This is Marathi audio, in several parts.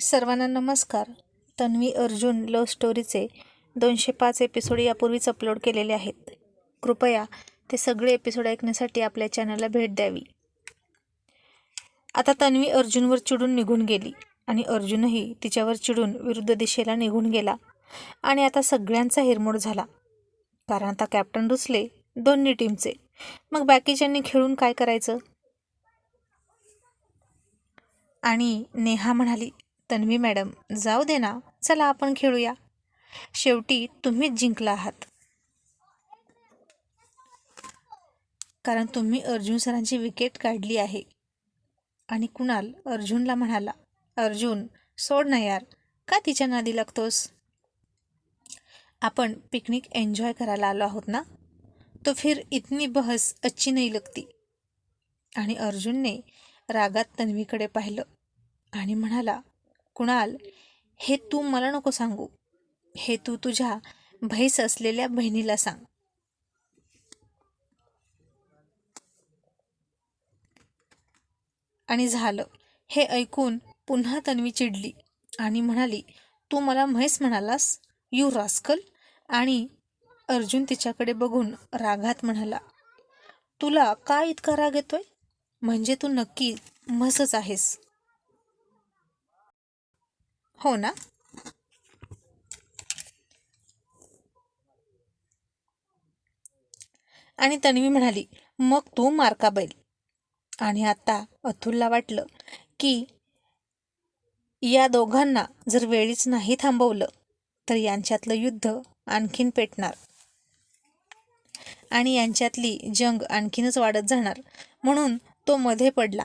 सर्वांना नमस्कार. तन्वी अर्जुन लव्ह स्टोरीचे दोनशे पाच एपिसोड यापूर्वीच अपलोड केलेले आहेत. कृपया ते सगळे एपिसोड ऐकण्यासाठी आपल्या चॅनलला भेट द्यावी. आता तन्वी अर्जुनवर चिडून निघून गेली आणि अर्जुनही तिच्यावर चिडून विरुद्ध दिशेला निघून गेला आणि आता सगळ्यांचा हिरमोड झाला. कारण आता कॅप्टन रुचले दोन्ही टीमचे मग बाकीच्यांनी खेळून काय करायचं? आणि नेहा म्हणाली तन्वी मॅडम जाऊ दे ना. चला आपण खेळूया. शेवटी तुम्हीच जिंकला आहात. कारण तुम्ही अर्जुन सरांची विकेट काढली आहे. आणि कुणाल अर्जुनला म्हणाला अर्जुन सोड ना यार. का तिच्या नादी लागतोस? आपण पिकनिक एन्जॉय करायला आलो आहोत ना? तो फिर इतनी बहस अच्छी नाही लगती. आणि अर्जुनने रागात तन्वीकडे पाहिलं आणि म्हणाला कुणाल हे तू मला नको सांगू. हे तू तुझ्या म्हैस असलेल्या बहिणीला सांग. आणि झालं. हे ऐकून पुन्हा तन्वी चिडली आणि म्हणाली तू मला म्हैस म्हणालास? You rascal? आणि अर्जुन तिच्याकडे बघून रागात म्हणाला तुला का इतका राग येतोय? म्हणजे तू नक्की म्हसच आहेस. हो ना? आणि तन्वी म्हणाली मग तू मारका बैल. आणि आता अतुलला वाटलं की या दोघांना जर वेळीच नाही थांबवलं तर यांच्यातलं युद्ध आणखीन पेटणार. आणि यांच्यातली जंग आणखीनच वाढत जाणार म्हणून तो मध्ये पडला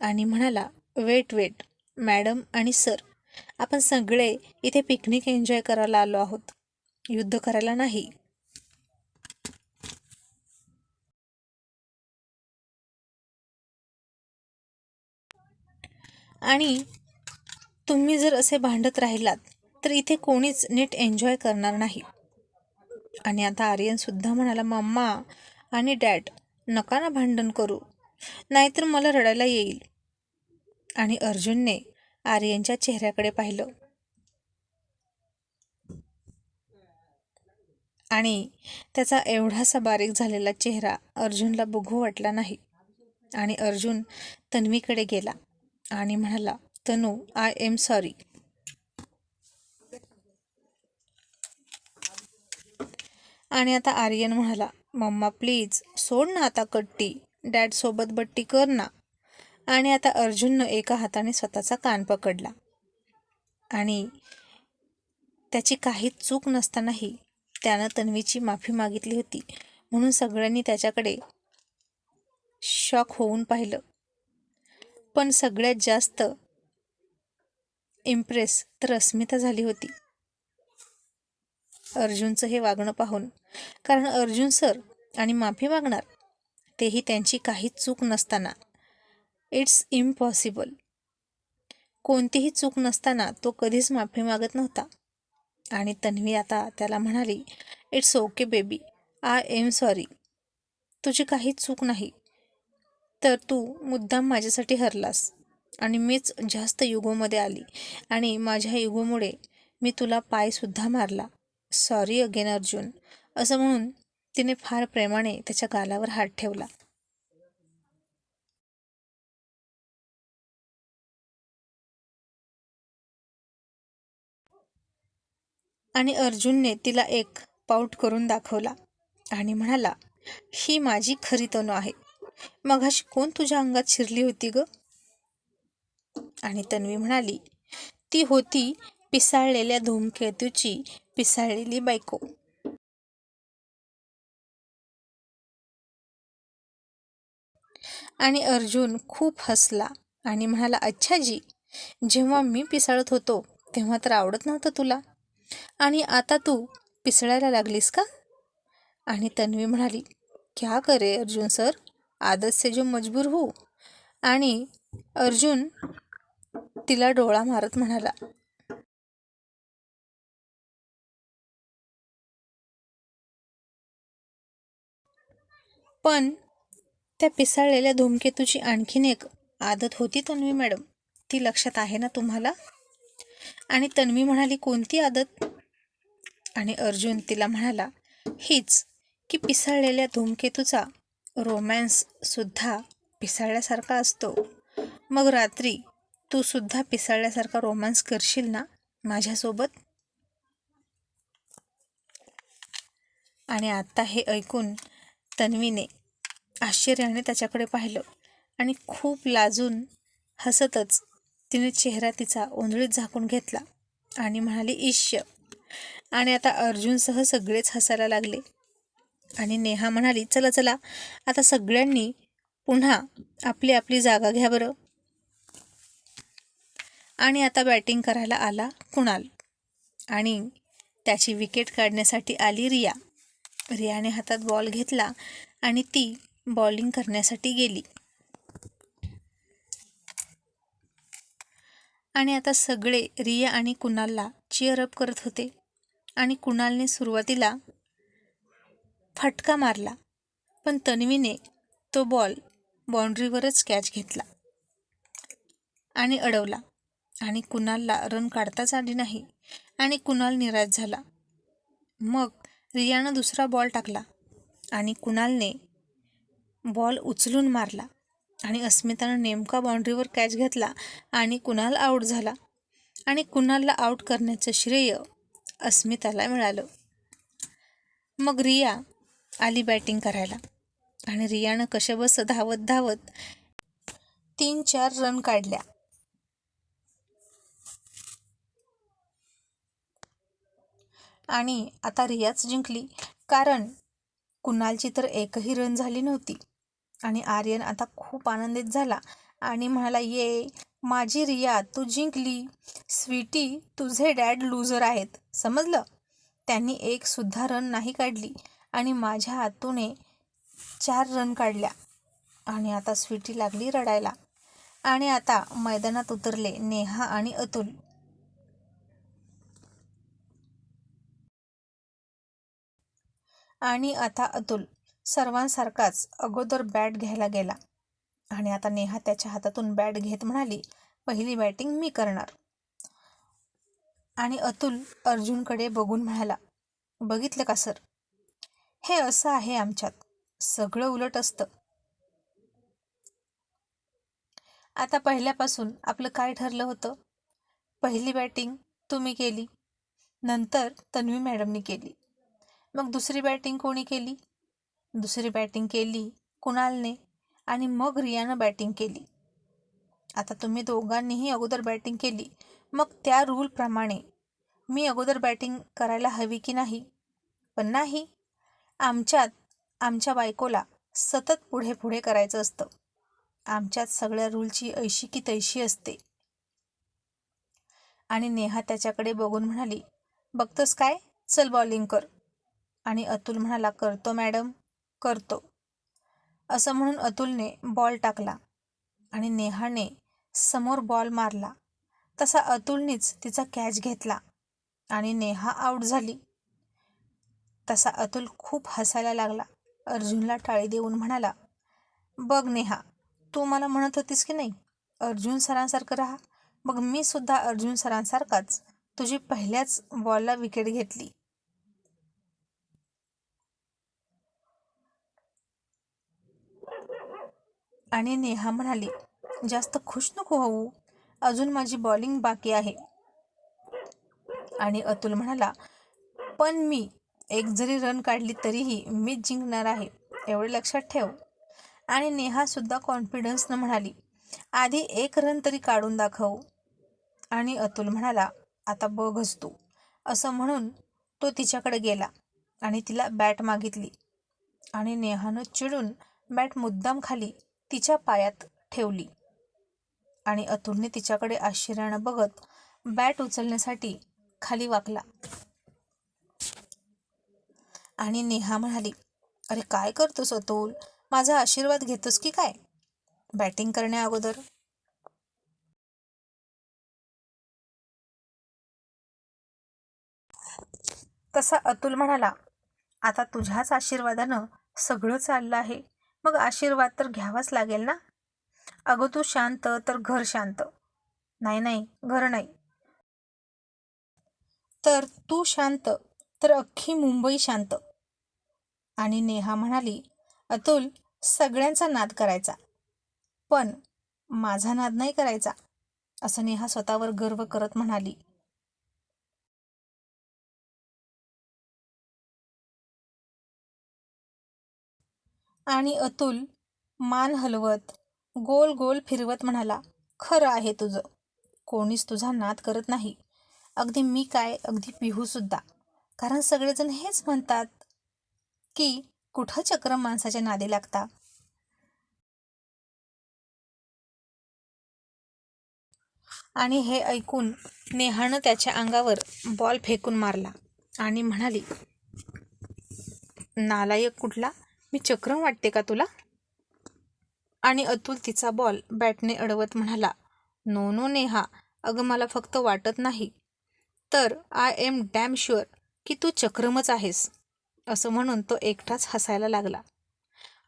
आणि म्हणाला वेट वेट मॅडम आणि सर आपण सगळे इथे पिकनिक एन्जॉय करायला आलो आहोत. युद्ध करायला नाही. आणि तुम्ही जर असे भांडत राहिलात तर इथे कोणीच नीट एन्जॉय करणार नाही. आणि आता आर्यन सुद्धा म्हणाला मम्मा आणि डॅड नका ना भांडण करू. नाहीतर मला रडायला येईल. आणि अर्जुनने आर्यनच्या चेहऱ्याकडे पाहिलं. आणि त्याचा एवढासा बारीक झालेला चेहरा अर्जुनला बघू वाटला नाही. आणि अर्जुन तन्वीकडे गेला आणि म्हणाला तनू आय एम सॉरी आणि आता आर्यन म्हणाला मम्मा प्लीज सोड ना आता कट्टी. डॅडसोबत बट्टी कर ना. आणि आता अर्जुननं एका हाताने स्वतःचा कान पकडला. आणि त्याची काही चूक नसतानाही त्यानं तन्वीची माफी मागितली होती. म्हणून सगळ्यांनी त्याच्याकडे शॉक होऊन पाहिलं. पण सगळ्यात जास्त इम्प्रेस तर अस्मिता झाली होती. अर्जुनचं हे वागणं पाहून. कारण अर्जुन सर आणि माफी मागणार तेही त्यांची काही चूक नसताना. It's impossible. कोणतीही चूक नसताना तो कधीच माफी मागत नव्हता. आणि तन्वी आता त्याला म्हणाली it's okay baby I am sorry. तुझी काही चूक नाही. तर तू मुद्दाम माझ्यासाठी हरलास. आणि मीच जास्त युगोमध्ये आली. आणि माझ्या युगोमुळे मी तुला पायसुद्धा मारला. Sorry again Arjun. असं म्हणून तिने फार प्रेमाने त्याच्या गालावर हात ठेवला. आणि अर्जुनने तिला एक पाऊट करून दाखवला आणि म्हणाला ही माझी खरी तणू आहे. मघाशी कोण तुझ्या अंगात शिरली होती ग? आणि तन्वी म्हणाली ती होती पिसाळलेल्या धूमकेतूची पिसाळलेली बायको. आणि अर्जुन खूप हसला आणि म्हणाला अच्छा जी जेव्हा मी पिसाळत होतो तेव्हा तर आवडत नव्हतं तुला. आणि आता तू पिसळायला लागलीस का? आणि तन्वी म्हणाली क्या करे अर्जुन सर? आदत से जो मजबूर हो. आणि अर्जुन तिला डोळा मारत म्हणाला पण त्या पिसाळलेल्या धूमकेतूची आणखीन एक आदत होती तन्वी मॅडम. ती लक्षात आहे ना तुम्हाला? आणि तन्वी म्हणाली कोणती आदत? आणि अर्जुन तिला म्हणाला हीच की पिसाळलेल्या धूमकेतूचा रोमॅन्ससुद्धा पिसाळल्यासारखा असतो. मग रात्री तू सुद्धा पिसाळल्यासारखा रोमॅन्स करशील ना माझ्यासोबत? आणि आत्ता हे ऐकून तन्वीने आश्चर्याने त्याच्याकडे पाहिलं आणि खूप लाजून हसतच तिने चेहरा तिचा ओंधळीत झाकून घेतला आणि म्हणाली ईश्य. आणि आता अर्जुनसह सगळेच हसायला लागले. आणि नेहा म्हणाली चला चला आता सगळ्यांनी पुन्हा आपली आपली जागा घ्या बरं. आणि आता बॅटिंग करायला आला कुणाल. आणि त्याची विकेट काढण्यासाठी आली रिया. रियाने हातात बॉल घेतला आणि ती बॉलिंग करण्यासाठी गेली. आणि आता सगळे रिया आणि कुणालला चिअरअप करत होते. आणि कुणालने सुरुवातीला फटका मारला पण तन्वीने तो बॉल बाउंड्रीवरच कॅच घेतला आणि अडवला. आणि कुणालला रन काढताच आली नाही आणि कुणाल निराश झाला. मग रियानं दुसरा बॉल टाकला आणि कुणालने बॉल उचलून मारला. आणि अस्मितानं नेमका बाउंड्रीवर कॅच घेतला आणि कुणाल आऊट झाला. आणि कुणालला आऊट करण्याचं श्रेय अस्मिताला मिळालं. मग रिया आली बॅटिंग करायला. आणि रियानं कशाबस धावत धावत तीन चार रन काढल्या. आणि आता रियाच जिंकली. कारण कुणालची तर एकही रन झाली नव्हती. आणि आर्यन आता खूप आनंदित झाला आणि म्हणाला ये माझी रिया तू जिंकली. स्वीटी तुझे डॅड लूजर आहेत. समजलं? त्यांनी एक सुद्धा रन नाही काढली आणि माझ्या हातूने चार रन काढल्या. आणि आता स्वीटी लागली रडायला. आणि आता मैदानात उतरले नेहा आणि अतुल. आणि आता अतुल. सर्वांसारखाच अगोदर बॅट घ्यायला गेला. आणि आता नेहा त्याच्या हातातून बॅट घेत म्हणाली पहिली बॅटिंग मी करणार. आणि अतुल अर्जुनकडे बघून म्हणाला बघितलं का सर हे असं आहे आमच्यात. सगळं उलट असतं. आता पहिल्यापासून आपलं काय ठरलं होतं? पहिली बॅटिंग तुम्ही केली. नंतर तन्वी मॅडमनी केली. मग दुसरी बॅटिंग कोणी केली? दुसरी बॅटिंग केली कुणालने आणि मग रियानं बॅटिंग केली. आता तुम्ही दोघांनीही अगोदर बॅटिंग केली. मग त्या रूलप्रमाणे मी अगोदर बॅटिंग करायला हवी की नाही? पण नाही. आमच्यात आमच्या बायकोला सतत पुढे पुढे करायचं असतं. आमच्यात सगळ्या रूलची ऐशी की तैशी असते. आणि नेहा त्याच्याकडे बघून म्हणाली बघतोस काय? चल बॉलिंग कर. आणि अतुल म्हणाला करतो मॅडम. करतो. असं म्हणून अतुलने बॉल टाकला आणि नेहाने समोर बॉल मारला. तसा अतुलनेच तिचा कॅच घेतला आणि नेहा आऊट झाली. तसा अतुल खूप हसायला लागला. अर्जुनला टाळी देऊन म्हणाला बघ नेहा तू मला म्हणत होतीस की नाही अर्जुन सरांसारखं राहा. मग मी सुद्धा अर्जुन सरांसारखाच तुझी पहिल्याच बॉलला विकेट घेतली. आणि नेहा म्हणाली जास्त खुश नको होऊ. अजून माझी बॉलिंग बाकी आहे. आणि अतुल म्हणाला पण मी एक जरी रन काढली तरीही मीच जिंकणार आहे एवढे लक्षात ठेव. आणि नेहासुद्धा कॉन्फिडन्सनं म्हणाली आधी एक रन तरी काढून दाखव. आणि अतुल म्हणाला आता बघच तू. असं म्हणून तो तिच्याकडे गेला आणि तिला बॅट मागितली. आणि नेहानं चिडून बॅट मुद्दाम खाली तिच्या पायात ठेवली. आणि अतुलने तिच्याकडे आश्चर्यानं बघत बॅट उचलण्यासाठी खाली वाकला. आणि नेहा म्हणाली अरे काय करतोस अतुल? माझा आशीर्वाद घेतोस की काय? बॅटिंग करण्या अगोदर. तसा अतुल म्हणाला आता तुझ्याच आशीर्वादानं सगळं चाललं आहे. मग आशीर्वाद तर घ्यावाच लागेल ना? अगं तू शांत तर घर शांत. नाही नाही घर नाही. तर तू शांत तर अख्खी मुंबई शांत. आणि नेहा म्हणाली अतुल सगळ्यांचा नाद करायचा. पण माझा नाद नाही करायचा असं नेहा स्वतःवर गर्व करत म्हणाली. आणि अतुल मान हलवत गोल गोल फिरवत म्हणाला खरं आहे तुझं. कोणीच तुझा नाद करत नाही. अगदी मी काय अगदी पिहूसुद्धा कारण सगळेजण हेच म्हणतात की कुठं चक्र माणसाच्या नादी लागता? आणि हे ऐकून नेहानं त्याच्या अंगावर बॉल फेकून मारला आणि म्हणाली नालायक कुठला? मी चक्रम वाटते का तुला? आणि अतुल तिचा बॉल बॅटने अडवत म्हणाला नो नो नेहा अगं मला फक्त वाटत नाही. तर आय एम डॅम शुअर की तू चक्रमच आहेस. असं म्हणून तो एकटाच हसायला लागला.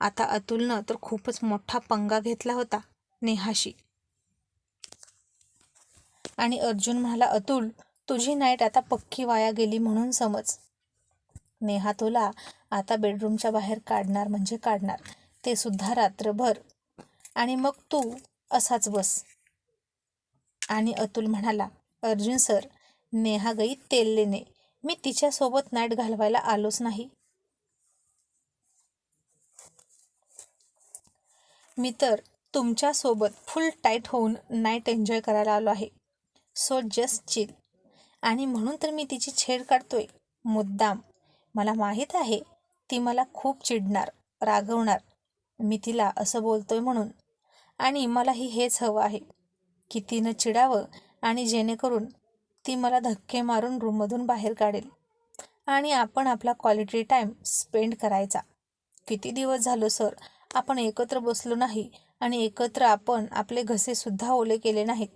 आता अतुलनं तर खूपच मोठा पंगा घेतला होता नेहाशी. आणि अर्जुन म्हणाला अतुल तुझी नाईट आता पक्की वाया गेली म्हणून समज. नेहा तुला आता बेडरूमच्या बाहेर काढणार म्हणजे काढणार. ते सुद्धा रात्रभर. आणि मग तू असाच बस. आणि अतुल म्हणाला अर्जुन सर नेहा गई तेललेने मी तिच्यासोबत नाईट घालवायला आलोच नाही. मी तर तुमच्यासोबत फुल टाईट होऊन नाईट एन्जॉय करायला आलो आहे. So just chill. आणि म्हणून तर मी तिची छेड काढतोय. मुद्दाम. मला माहीत आहे ती मला खूप चिडणार रागवणार. मी तिला असं बोलतोय म्हणून. आणि मलाही हेच हवं आहे की तिनं चिडावं आणि जेणेकरून ती मला धक्के मारून रूममधून बाहेर काढेल. आणि आपण आपला क्वालिटी टाईम स्पेंड करायचा. किती दिवस झालो सर? आपण एकत्र बसलो नाही आणि एकत्र आपण आपले घसेसुद्धा ओले केले नाहीत.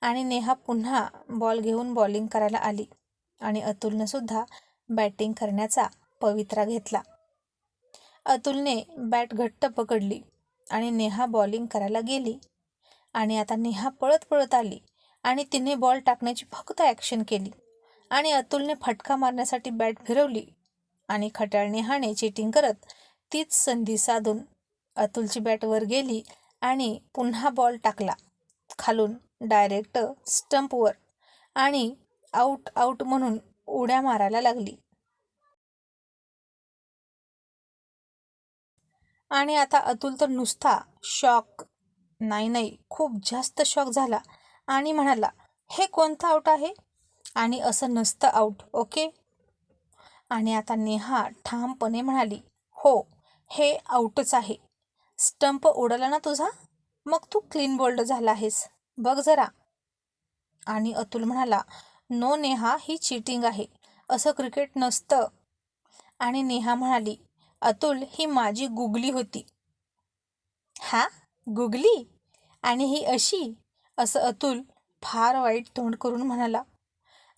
आणि नेहा पुन्हा बॉल घेऊन बॉलिंग करायला आली. आणि अतुलनंसुद्धा बॅटिंग करण्याचा पवित्रा घेतला. अतुलने बॅट घट्ट पकडली आणि नेहा बॉलिंग करायला गेली. आणि आता नेहा पळत पळत आली आणि तिने बॉल टाकण्याची फक्त ॲक्शन केली. आणि अतुलने फटका मारण्यासाठी बॅट फिरवली आणि खट्याळ नेहाने चिटिंग करत तीच संधी साधून अतुलची बॅट वर गेली आणि पुन्हा बॉल टाकला. खालून डायरेक्ट स्टंपवर आणि आऊट आऊट म्हणून उड्या मारायला लागली. आणि आता अतुल तर नुसता शॉक नाही नाही खूप जास्त शॉक झाला आणि म्हणाला हे कोणतं आऊट आहे? आणि असं नसतं आऊट ओके आणि आता नेहा ठामपणे म्हणाली हो हे आऊटच आहे. स्टंप उडला ना तुझा? मग तू क्लीन बोल्ड झाला आहेस. बघ जरा. आणि अतुल म्हणाला नो नेहा ही चिटिंग आहे. असं क्रिकेट नसतं. आणि नेहा म्हणाली अतुल ही माझी गुगली होती. हा? गुगली? आणि ही अशी? असं अतुल फार वाईट तोंड करून म्हणाला.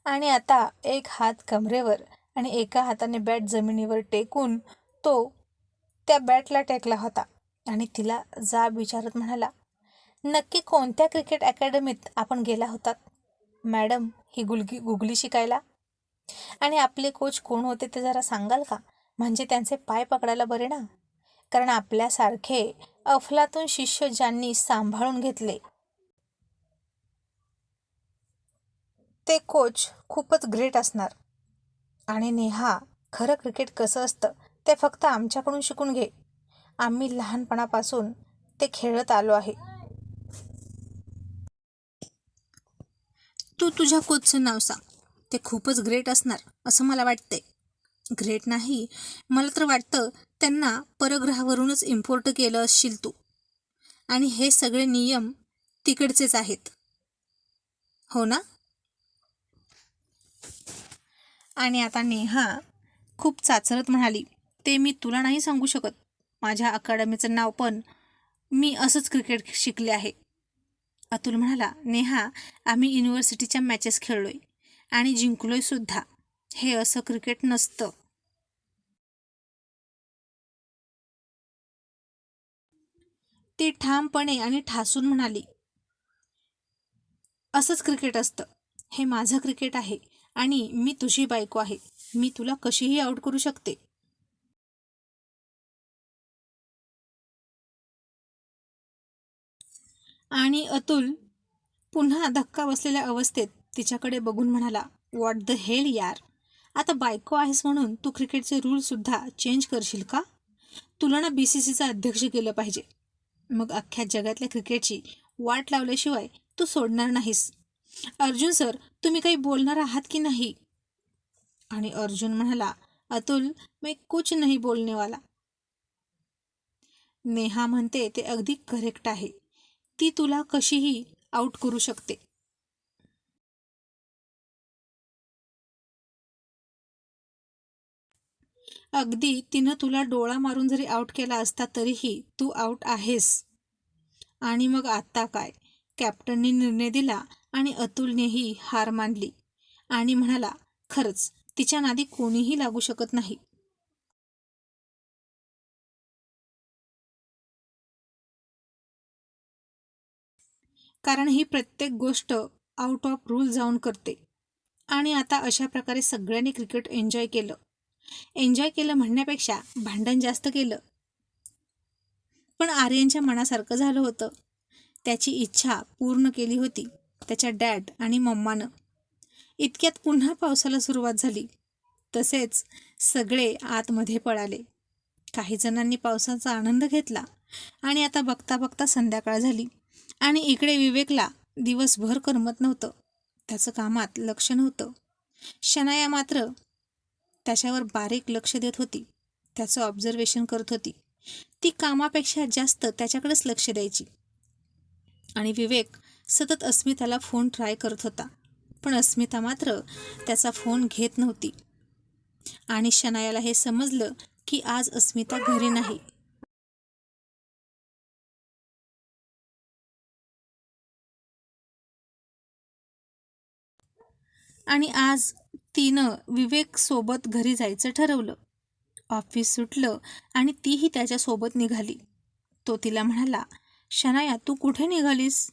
आणि आता एक हात कमरेवर आणि एका हाताने बॅट जमिनीवर टेकून तो त्या बॅटला टेकला होता आणि तिला जाब विचारत म्हणाला नक्की कोणत्या क्रिकेट अकॅडमीत आपण गेला होतात? मॅडम ही गुलगी गुगली शिकायला? आणि आपले कोच कोण होते ते जरा सांगाल का? म्हणजे त्यांचे पाय पकडायला बरे ना? कारण आपल्यासारखे अफलातून शिष्य ज्यांनी सांभाळून घेतले. ते कोच खूपच ग्रेट असणार. आणि नेहा खरं क्रिकेट कसं असतं ते फक्त आमच्याकडून शिकून घे. आम्ही लहानपणापासून ते खेळत आलो आहे. तू तुझ्या कोचचं नाव सांग. ते खूपच ग्रेट असणार असं मला वाटते ग्रेट नाही. मला तर वाटतं त्यांना परग्रहावरूनच इम्पोर्ट केलं असशील तू. आणि हे सगळे नियम तिकडचेच आहेत. हो ना? आणि आता नेहा खूप चाचरत म्हणाली ते मी तुला नाही सांगू शकत. माझ्या अकादमीचं नाव पण मी असंच क्रिकेट शिकले आहे. अतुल म्हणाला नेहा आम्ही युनिव्हर्सिटीच्या मॅचेस खेळलोय आणि जिंकलोय सुद्धा. हे असं क्रिकेट नसतं. ती ठामपणे आणि ठासून म्हणाली असंच क्रिकेट असतं. हे माझं क्रिकेट आहे आणि मी तुझी बायको आहे. मी तुला कशीही आउट करू शकते. आणि अतुल पुन्हा धक्का बसलेल्या अवस्थेत तिच्याकडे बघून म्हणाला व्हॉट द हेल यार? आता बायको आहेस म्हणून तू क्रिकेटचे रूलसुद्धा चेंज करशील का? तुला ना बी सी सीचं अध्यक्ष केलं पाहिजे. मग अख्ख्या जगातल्या क्रिकेटची वाट लावल्याशिवाय तू सोडणार नाहीस. अर्जुन सर तुम्ही काही बोलणार आहात की नाही? आणि अर्जुन म्हणाला अतुल मी कुछ नाही बोलणे वाला नेहा म्हणते ते अगदी करेक्ट आहे. ती तुला कशीही आउट करू शकते. अगदी तिनं तुला डोळा मारून जरी आऊट केला असता तरीही तू आऊट आहेस. आणि मग आत्ता काय? कॅप्टनने निर्णय दिला आणि अतुलनेही हार मानली. आणि म्हणाला खरंच तिच्या नादी कोणीही लागू शकत नाही. कारण ही प्रत्येक गोष्ट आउट ऑफ रूल जाऊन करते. आणि आता अशा प्रकारे सगळ्यांनी क्रिकेट एन्जॉय केलं. एन्जॉय केलं म्हणण्यापेक्षा भांडण जास्त केलं. पण आर्यनच्या मनासारखं झालं होतं. त्याची इच्छा पूर्ण केली होती त्याच्या डॅड आणि मम्मानं. इतक्यात पुन्हा पावसाला सुरुवात झाली. तसेच सगळे आतमध्ये पळाले. काही जणांनी पावसाचा आनंद घेतला आणि आता बघता बघता संध्याकाळ झाली. आणि इकडे विवेकला दिवसभर करमत नव्हतं. त्याचं कामात लक्ष नव्हतं. शनाया मात्र त्याच्यावर बारीक लक्ष देत होती. त्याचं ऑब्झर्वेशन करत होती. ती कामापेक्षा जास्त त्याच्याकडेच लक्ष द्यायची. आणि विवेक सतत अस्मिताला फोन ट्राय करत होता. पण अस्मिता मात्र त्याचा फोन घेत नव्हती. आणि शनायाला हे समजलं की आज अस्मिता घरी नाही. आणि आज तिनं विवेकसोबत घरी जायचं ठरवलं. ऑफिस सुटलं आणि तीही त्याच्यासोबत निघाली. तो तिला म्हणाला शनाया तू कुठे निघालीस?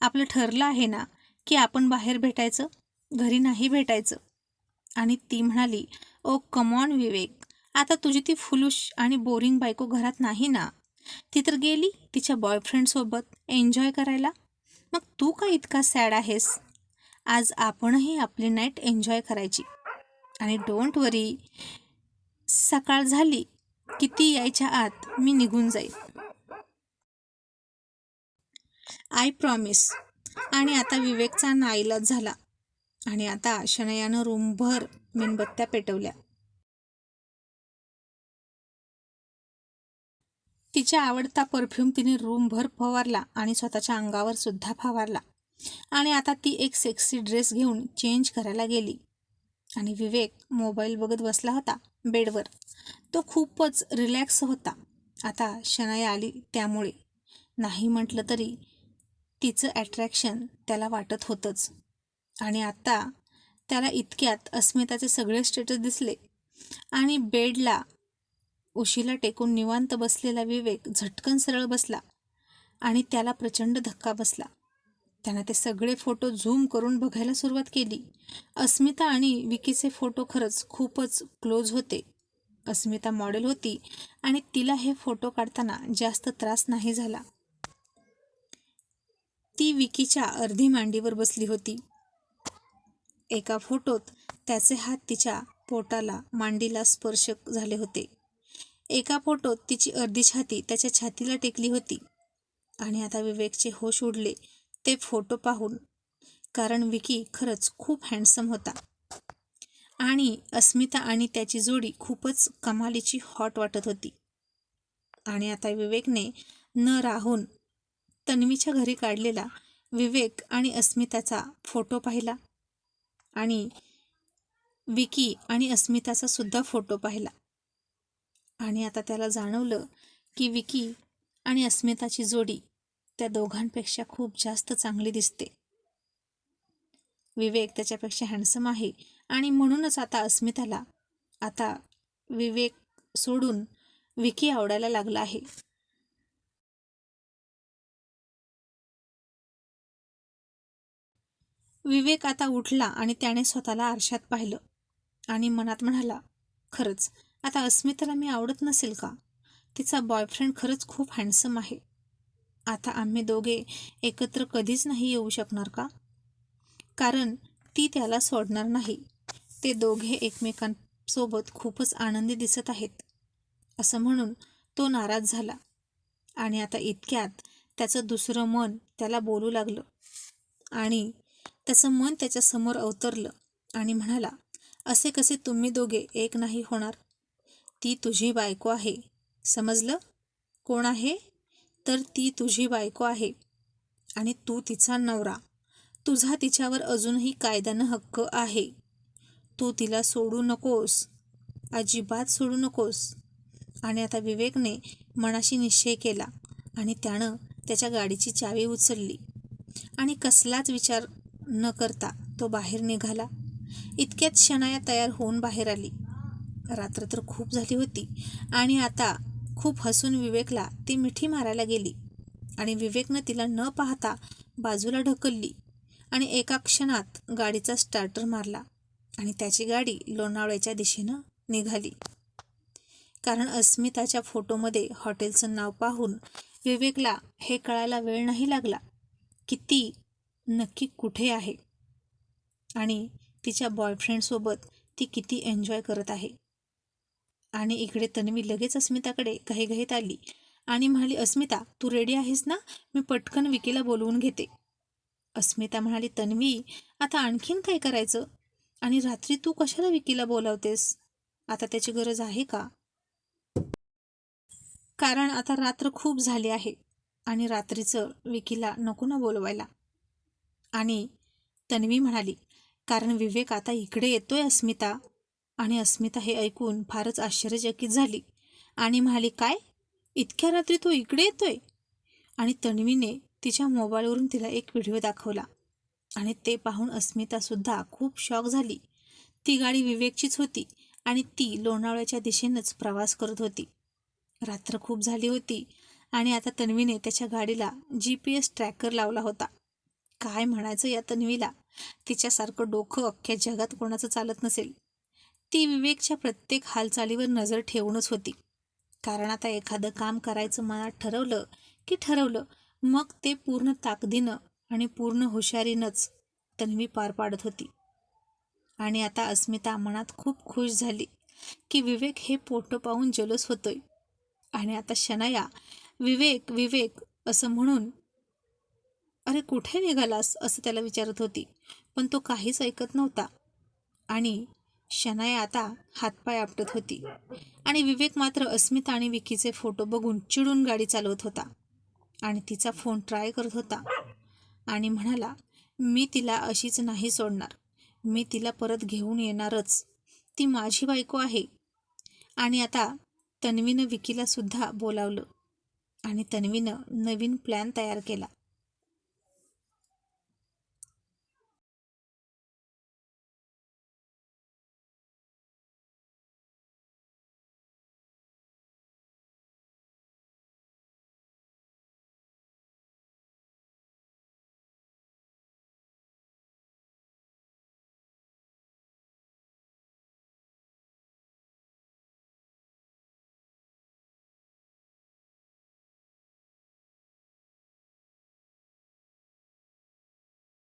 आपलं ठरलं आहे ना की आपण बाहेर भेटायचं? घरी नाही भेटायचं. आणि ती म्हणाली ओ कमॉन विवेक. आता तुझी ती फुलुश आणि बोरिंग बायको घरात नाही ना? ती तर गेली तिच्या बॉयफ्रेंडसोबत एन्जॉय करायला? मग तू का इतका सॅड आहेस? आज आपणही आपली नाईट एन्जॉय करायची. आणि डोंट वरी सकाळ झाली किती यायच्या आत मी निघून जाईल. आय प्रॉमिस आणि आता विवेकचा नाईलाज झाला. आणि आता शनयानं रूमभर मेणबत्त्या पेटवल्या. तिच्या आवडता परफ्यूम तिने रूमभर फवारला आणि स्वतःच्या अंगावर सुद्धा फवारला. आणि आता ती एक सेक्सी ड्रेस घेऊन चेंज करायला गेली. आणि विवेक मोबाईल बघत बसला होता बेडवर. तो खूपच रिलॅक्स होता. आता शनाया आली त्यामुळे. नाही म्हटलं तरी तिचं ॲट्रॅक्शन त्याला वाटत होतंच. आणि आत्ता त्याला इतक्यात अस्मिताचे सगळे स्टेटस दिसले. आणि बेडला उशीला टेकून निवांत बसलेला विवेक झटकन सरळ बसला. आणि त्याला प्रचंड धक्का बसला. त्यानं ते सगळे फोटो झूम करून बघायला सुरुवात केली. अस्मिता आणि विकीचे फोटो खरंच खूपच क्लोज होते. अस्मिता मॉडेल होती आणि तिला हे फोटो काढताना जास्त त्रास नाही झाला. ती विकीच्या अर्धी मांडीवर बसली होती. एका फोटोत त्याचे हात तिच्या पोटाला मांडीला स्पर्श झाले होते. एका फोटोत तिची अर्धी छाती त्याच्या छातीला टेकली होती. आणि आता विवेकचे होश उडले ते फोटो पाहून. कारण विकी खरंच खूप हँडसम होता. आणि अस्मिता आणि त्याची जोडी खूपच कमालीची हॉट वाटत होती. आणि आता विवेकने न राहून तन्वीच्या घरी काढलेला विवेक आणि अस्मिताचा फोटो पाहिला. आणि विकी आणि अस्मिताचा सुद्धा फोटो पाहिला. आणि आता त्याला जाणवलं की विकी आणि अस्मिताची जोडी त्या दोघांपेक्षा खूप जास्त चांगली दिसते. विवेक त्याच्यापेक्षा हँडसम आहे आणि म्हणूनच आता अस्मिताला आता विवेक सोडून विकी आवडायला लागला आहे. विवेक आता उठला आणि त्याने स्वतःला आरशात पाहिलं आणि मनात म्हणाला खरंच आता अस्मिताला मी आवडत नसेल का? तिचा बॉयफ्रेंड खरंच खूप हँडसम आहे. आता आम्ही दोघे एकत्र कधीच नाही येऊ शकणार का? कारण ती त्याला सोडणार नाही. ते दोघे एकमेकांसोबत खूपच आनंदी दिसत आहेत. असं म्हणून तो नाराज झाला. आणि आता इतक्यात त्याचं दुसरं मन त्याला बोलू लागलं. आणि त्याचं मन त्याच्यासमोर अवतरलं आणि म्हणाला असे कसे तुम्ही दोघे एक नाही होणार? ती तुझी बायको आहे. समजलं? कोण आहे? तर ती तुझी बायको आहे. आणि तू तिचा नवरा. तुझा तिच्यावर अजूनही कायद्यानं हक्क आहे. तू तिला सोडू नकोस. अजिबात सोडू नकोस. आणि आता विवेकने मनाशी निश्चय केला आणि त्यानं त्याच्या गाडीची चावी उचलली. आणि कसलाच विचार न करता तो बाहेर निघाला. इतक्यात शनाया तयार होऊन बाहेर आली. रात्र तर खूप झाली होती. आणि आता खूप हसून विवेकला ती मिठी मारायला गेली आणि विवेकनं तिला न पाहता बाजूला ढकलली आणि एका क्षणात गाडीचा स्टार्टर मारला आणि त्याची गाडी लोणावळ्याच्या दिशेनं निघाली. कारण अस्मिताच्या फोटोमध्ये हॉटेलचं नाव पाहून विवेकला हे कळायला वेळ नाही लागला की ती नक्की कुठे आहे आणि तिच्या बॉयफ्रेंडसोबत ती किती एन्जॉय करत आहे. आणि इकडे तन्वी लगेच अस्मिताकडे घाईघाईत आली आणि म्हणाली अस्मिता तू रेडी आहेस ना? मी पटकन विकीला बोलवून घेते. अस्मिता म्हणाली तन्वी आता आणखीन काय करायचं? आणि रात्री तू कशाला विकीला बोलावतेस? आता त्याची गरज आहे का? कारण आता रात्र खूप झाली आहे आणि रात्रीचं विकीला नको ना बोलवायला. आणि तन्वी म्हणाली कारण विवेक आता इकडे येतोय अस्मिता. आणि अस्मिता हे ऐकून फारच आश्चर्यचकित झाली. आणि म्हणाली काय? इतक्या रात्री तो इकडे येतोय? आणि तन्वीने तिच्या मोबाईलवरून तिला एक व्हिडिओ दाखवला. आणि ते पाहून अस्मितासुद्धा खूप शॉक झाली. ती गाडी विवेकचीच होती आणि ती लोणावळ्याच्या दिशेनंच प्रवास करत होती. रात्र खूप झाली होती आणि आता तन्वीने त्याच्या गाडीला जी पी एस ट्रॅकर लावला होता. काय म्हणायचं या तन्वीला? तिच्यासारखं डोकं अख्ख्या जगात कोणाचं चालत नसेल. ती विवेकच्या प्रत्येक हालचालीवर नजर ठेवूनच होती. कारण आता एखादं काम करायचं मनात ठरवलं की ठरवलं मग ते पूर्ण ताकदीनं आणि पूर्ण हुशारीनंच तन्वी पार पाडत होती. आणि आता अस्मिता मनात खूप खुश झाली की विवेक हे पोटं पाहून जलस होतोय. आणि आता शनाया विवेक विवेक असं म्हणून अरे कुठे निघालास? असं त्याला विचारत होती. पण तो काहीच ऐकत नव्हता. आणि शनाया आता हातपाय आपटत होती. आणि विवेक मात्र अस्मिता आणि विकीचे फोटो बघून चिडून गाडी चालवत होता. आणि तिचा फोन ट्राय करत होता. आणि म्हणाला मी तिला अशीच नाही सोडणार. मी तिला परत घेऊन येणारच. ती माझी बायको आहे. आणि आता तन्वीनं विकीला सुद्धा बोलावलं. आणि तन्वीनं नवीन प्लॅन तयार केला.